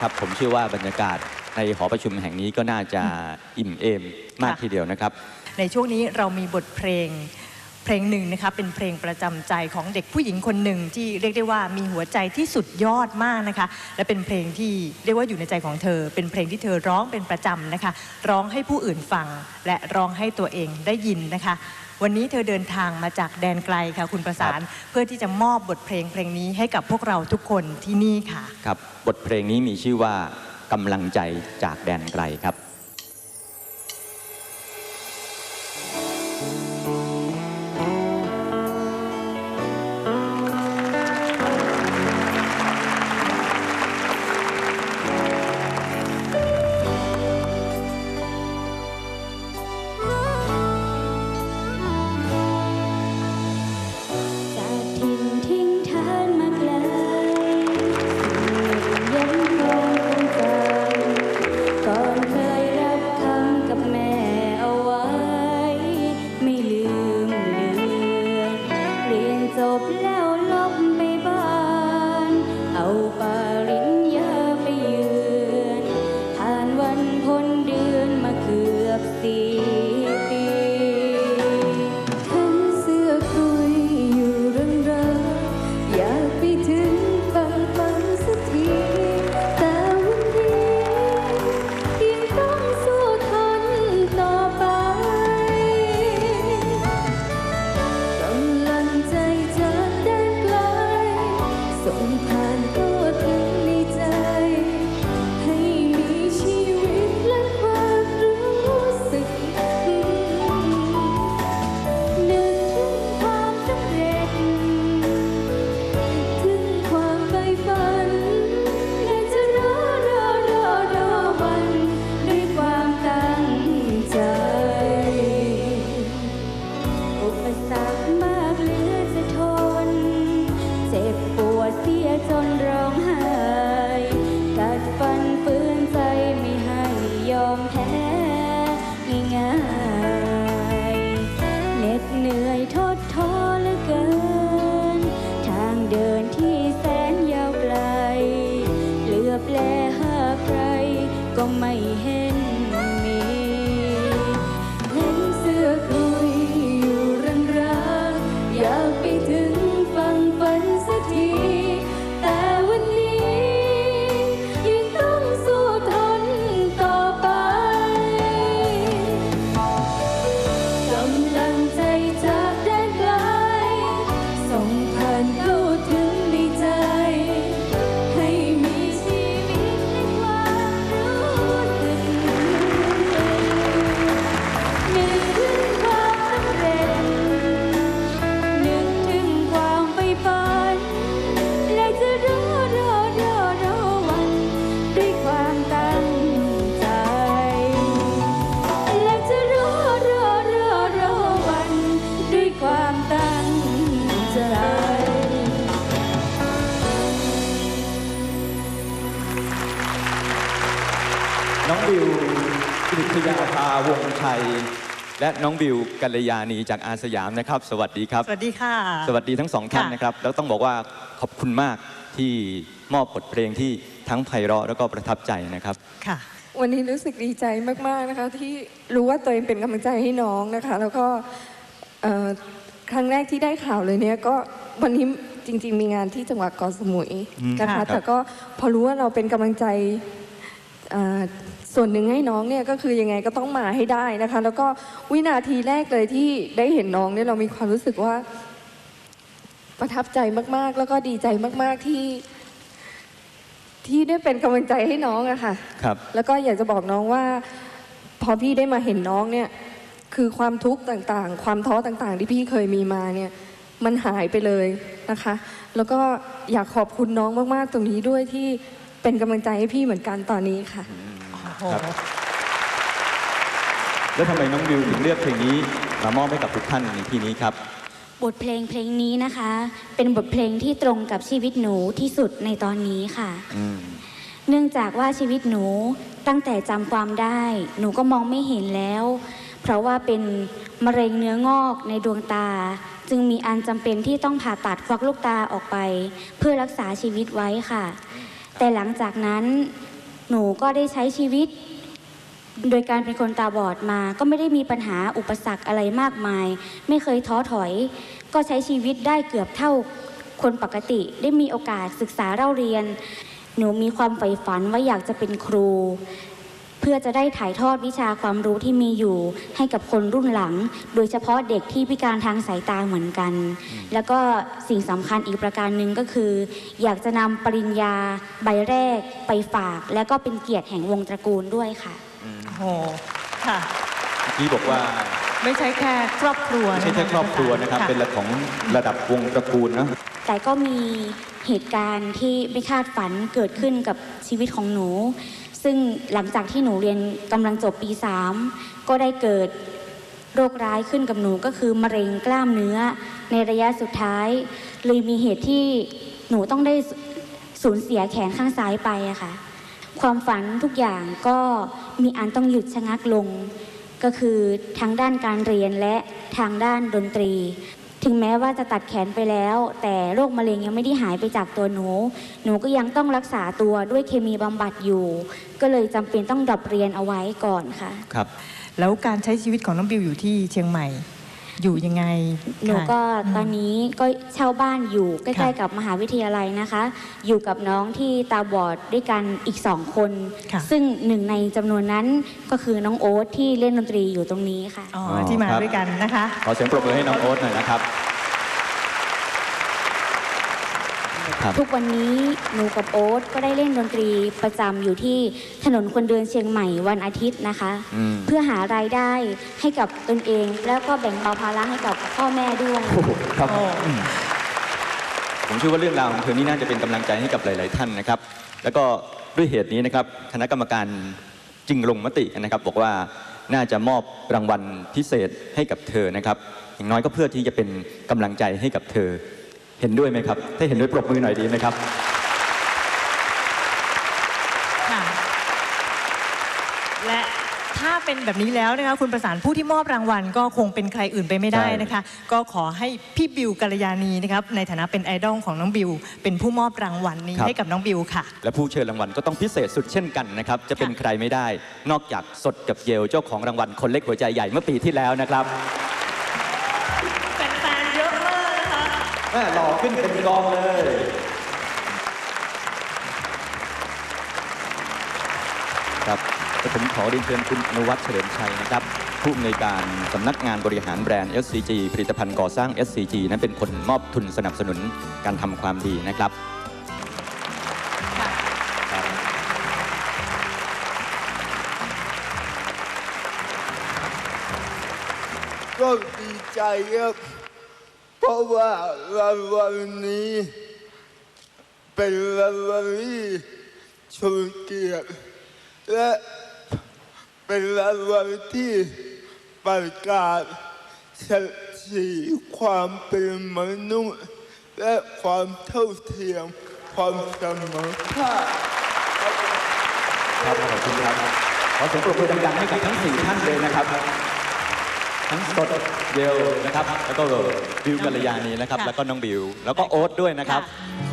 ครับผมเชื่อว่าบรรยากาศในหอประชุมแห่งนี้ก็น่าจะอิ่มเอมมากค่ะทีเดียวนะครับ ในช่วงนี้เรามีบทเพลงเพลงหนึ่งนะคะเป็นเพลงประจำใจของเด็กผู้หญิงคนหนึ่งที่เรียกได้ว่ามีหัวใจที่สุดยอดมากนะคะ และเป็นเพลงที่เรียกว่าอยู่ในใจของเธอ เป็นเพลงที่เธอร้องเป็นประจำนะคะ ร้องให้ผู้อื่นฟัง และร้องให้ตัวเองได้ยินนะคะ วันนี้เธอเดินทางมาจากแดนไกลค่ะคุณประสาน เพื่อที่จะมอบบทเพลงเพลงนี้ให้กับพวกเราทุกคนที่นี่ค่ะ ครับ บทเพลงนี้มีชื่อว่ากำลังใจจากแดนไกลครับ ก็ไม่เห็น กฤษยาภาวงศ์ชัย และน้องบิวกัลยาณีจากอาสยามนะครับ สวัสดีครับ สวัสดีค่ะ สวัสดีทั้งสองท่านค่ะนะครับ แล้วต้องบอกว่าขอบคุณมากที่มอบบทเพลงที่ทั้งไพเราะแล้วก็ประทับใจนะครับ ค่ะ วันนี้รู้สึกดีใจมากๆนะคะ ที่รู้ว่าตัวเองเป็นกำลังใจให้น้องนะคะ แล้วก็เอ่อครั้งแรกที่ได้ข่าวเลยเนี่ยก็วันนี้จริง ๆ มีงานที่จังหวัดเกาะสมุยอืมนะครัคะบแต่ก็พอรู้ว่าเราเป็นกำลังใจเอ่อ ส่วนหนึ่งให้น้องเนี่ยก็คือยังไงก็ต้องมาให้ได้นะคะ แล้วก็วินาทีแรกเลยที่ได้เห็นน้องเนี่ยเรามีความรู้สึกว่า ประทับใจมากๆ แล้วก็ดีใจมาก ๆที่ ที่ได้เป็นกำลังใจให้น้องอะค่ะ ครับ แล้วก็อยากจะบอกน้องว่า พอพี่ได้มาเห็นน้องเนี่ย คือความทุกข์ต่างๆ ความท้อต่างๆ ที่พี่เคยมีมาเนี่ย มันหายไปเลยนะคะ แล้วก็อยากขอบคุณน้องมากๆตรงนี้ด้วยที่เป็นกำลังใจให้พี่เหมือนกันตอนนี้ค่ะ ครับแล้วทำไมน้องบิวถึงเลือกเพลงนี้มามอบให้กับทุกท่านในที่นี้ครับ บทเพลงเพลงนี้นะคะ เป็นบทเพลงที่ตรงกับชีวิตหนูที่สุดในตอนนี้ค่ะ อืม เนื่องจากว่าชีวิตหนูตั้งแต่จำความได้ หนูก็มองไม่เห็นแล้ว เพราะว่าเป็นมะเร็งเนื้องอกในดวงตา จึงมีอันจำเป็นที่ต้องผ่าตัดควักลูกตาออกไป เพื่อรักษาชีวิตไว้ค่ะ แต่หลังจากนั้น หนูก็ได้ใช้ชีวิต โดยการเป็นคนตาบอดมา ก็ไม่ได้มีปัญหาอุปสรรคอะไรมากมาย ไม่เคยท้อถอย ก็ใช้ชีวิตได้เกือบเท่าคนปกติ ได้มีโอกาสศึกษาเล่าเรียน หนูมีความใฝ่ฝันว่าอยากจะเป็นครู เพื่อจะได้ถ่ายทอดวิชาความรู้ที่มีอยู่ ให้กับคนรุ่นหลัง โดยเฉพาะเด็กที่พิการทางสายตาเหมือนกัน แล้วก็สิ่งสำคัญอีกประการหนึ่งก็คือ อยากจะนำปริญญาใบแรกไปฝาก และก็เป็นเกียรติแห่งวงตระกูลด้วยค่ะโอ้โหค่ะเมื่อกี้บอกว่าไม่ใช่แค่ครอบครัวไม่ใช่แค่ครอบครัวนะครับ เป็นระของระดับวงตระกูลนะแต่ก็มีเหตุการณ์ที่ไม่คาดฝันเกิดขึ้นกับชีวิตของหนู ซึ่งหลังจากที่หนูเรียนกำลังจบปี 3 ก็ได้เกิดโรคร้ายขึ้นกับหนูก็คือมะเร็งกล้ามเนื้อในระยะสุดท้ายเลยมีเหตุที่หนูต้องได้สูญเสียแขนข้างซ้ายไปอะค่ะ ความฝันทุกอย่างก็มีอันต้องหยุดชะงักลง ก็คือทางด้านการเรียนและทางด้านดนตรี ถึงแม้ว่าจะตัดแขนไปแล้ว แต่โรคมะเร็งยังไม่ได้หายไปจากตัวหนู หนูก็ยังต้องรักษาตัวด้วยเคมีบำบัดอยู่ ก็เลยจำเป็นต้องดรอปเรียนเอาไว้ก่อนค่ะ ครับ แล้วการใช้ชีวิตของน้องบิวอยู่ที่เชียงใหม่ อยู่ยังไงหนูค่ะ ก็ตอนนี้ก็เช่าบ้านอยู่ใกค่ะล้ๆกับมหาวิทยาลัยนะคะ อยู่กับน้องที่ตาบอดด้วยกันอีกสองคน ค่ะ ซึ่งหนึ่งในจำนวนนั้นก็คือน้องโอ๊ตที่เล่นดนตรีอยู่ตรงนี้ค่ะ อ๋ออ๋อที่มาครับ ด้วยกันนะคะ ขอเสียงปรบมือให้น้องโอ๊ตหน่อยนะครับ ครับทุกวันนี้หนูกับโอ๊ตก็ได้เล่นดนตรีประจำอยู่ที่ถนนคนเดินเชียงใหม่วันอาทิตย์นะคะ อืม เพื่อหารายได้ให้กับตนเอง แล้วก็แบ่งเบาภาระให้กับพ่อแม่ด้วย โอ้โหครับโอ้อืมผมเชื่อว่าเรื่องราวของเธอนี่น่าจะเป็นกำลังใจให้กับหลาย ๆ ท่านนะครับ แล้วก็ด้วยเหตุนี้นะครับคณะกรรมการจึงลงมตินะครับ บอกว่าน่าจะมอบรางวัลพิเศษให้กับเธอนะครับ อย่างน้อยก็เพื่อที่จะเป็นกำลังใจให้กับเธอ เห็นด้วยไหมครับ ถ้าเห็นด้วยปรบมือหน่อยดีไหมครับค่ะและถ้าเป็นแบบนี้แล้วนะคะคุณประสานผู้ที่มอบรางวัล ก็คงเป็นใครอื่นไปไม่ได้นะคะ ก็ขอให้พี่บิวกัลยาณีนะครับในฐานะเป็นไอดอลของน้องบิว เป็นผู้มอบรางวัลนี้ให้กับน้องบิวค่ะ และผู้เชิญรางวัลก็ต้องพิเศษสุดเช่นกันนะครับ จะเป็นใครไม่ได้ นอกจากสดกับเยลเจ้าของรางวัลคนเล็กหัวใจใหญ่เมื่อปีที่แล้วนะครับ แม่หล่อขึ้นเป็นกองเลย ครับและผมขอเรียนเชิญคุณอนุวัฒน์เฉลิมชัยนะครับ ผู้อำนวยการสำนักงานบริหารแบรนด์ SCG ผลิตภัณฑ์ก่อสร้าง SCG นั้นเป็นคนมอบทุนสนับสนุนการทำความดีนะครับครับก็ดีใจครับเพ ราะว่ารางวัลนี้เป็นรางวัลที่ชูเกียรติและเป็นรางวัลที่ประกาศศักดิ์ศรีความเป็นมนุษย์ และความเท่าเทียมความเสมอภาคครับขอบคุณครับขอเสียงปรบมือดังๆให้กับทั้ง4ท่านเลยนะครับ ทั้งสดเยลนะครับ แล้วก็บิวกัลยานีนะครับค่ะแล้วก็น้องบิว แล้วก็โอ๊ตด้วยนะครับค่ะ